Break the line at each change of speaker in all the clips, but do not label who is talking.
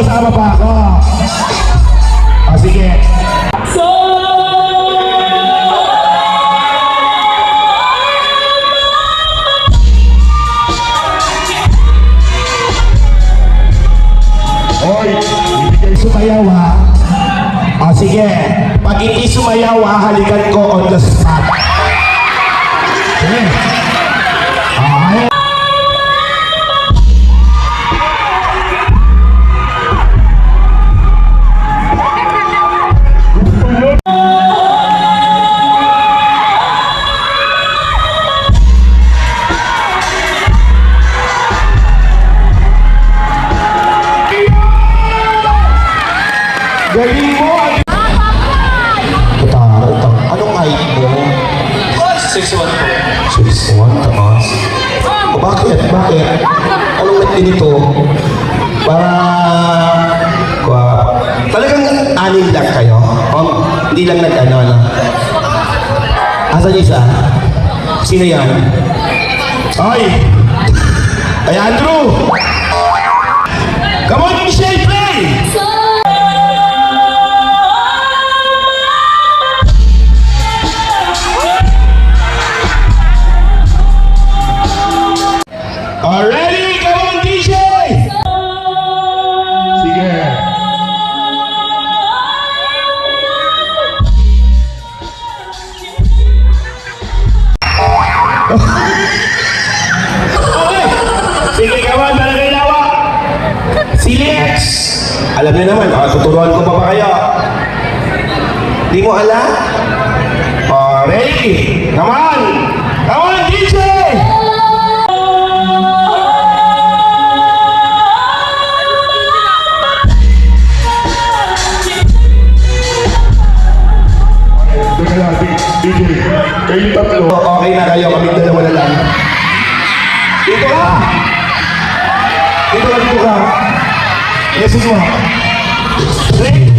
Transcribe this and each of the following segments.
kasama pa ako? O sige. Hoy, hindi kayo sumayaw ha. O sige, pag hindi sumayaw ha, halikan ko on the spot. Galing mo! Tara, ta- anong height mo?
6'1 po.
6'1", taas. Bakit? Bakit? Anong nagpinito? Para... Kwa, talagang anin lang kayo? O hindi lang nag-ano, ano? Asan yung isa? Sino yan? Ay! Ay, Andrew! Come on, Michelle, Sige, on, talaga nawa. Si Lex. Alam niyo naman, ah, tuturuan ko pa ba kayo? Di mo alam? Oh, ready? Na kayo, kami dalawa na lang. Dito ka! Dito ka, dito ka. Jesus mo. Ready?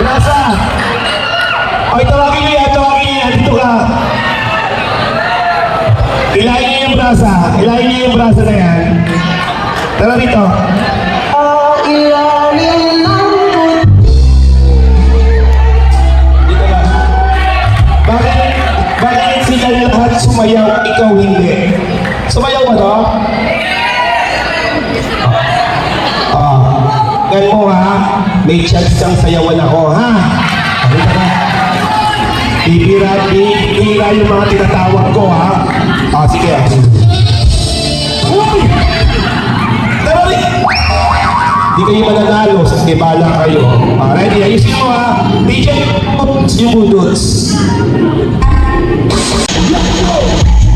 Plaza. Ay, tawagin niyo yan, tawagin niyo yan. Dito ka. Ilayin niyo yung brasa. Ilayin niyo yung brasa na yan. Tara. Dito pakinggan mo ha. May chance kang sayawan ako ha. Halika ka. Bibira, bibira yung mga tinatawag ko ha. Ah, sige. Ah, Uy! Darali! Hindi kayo mananalo. Sige, bala kayo. Ah, ready? Ayusin mo ha. DJ, pops yung budots. Let's go!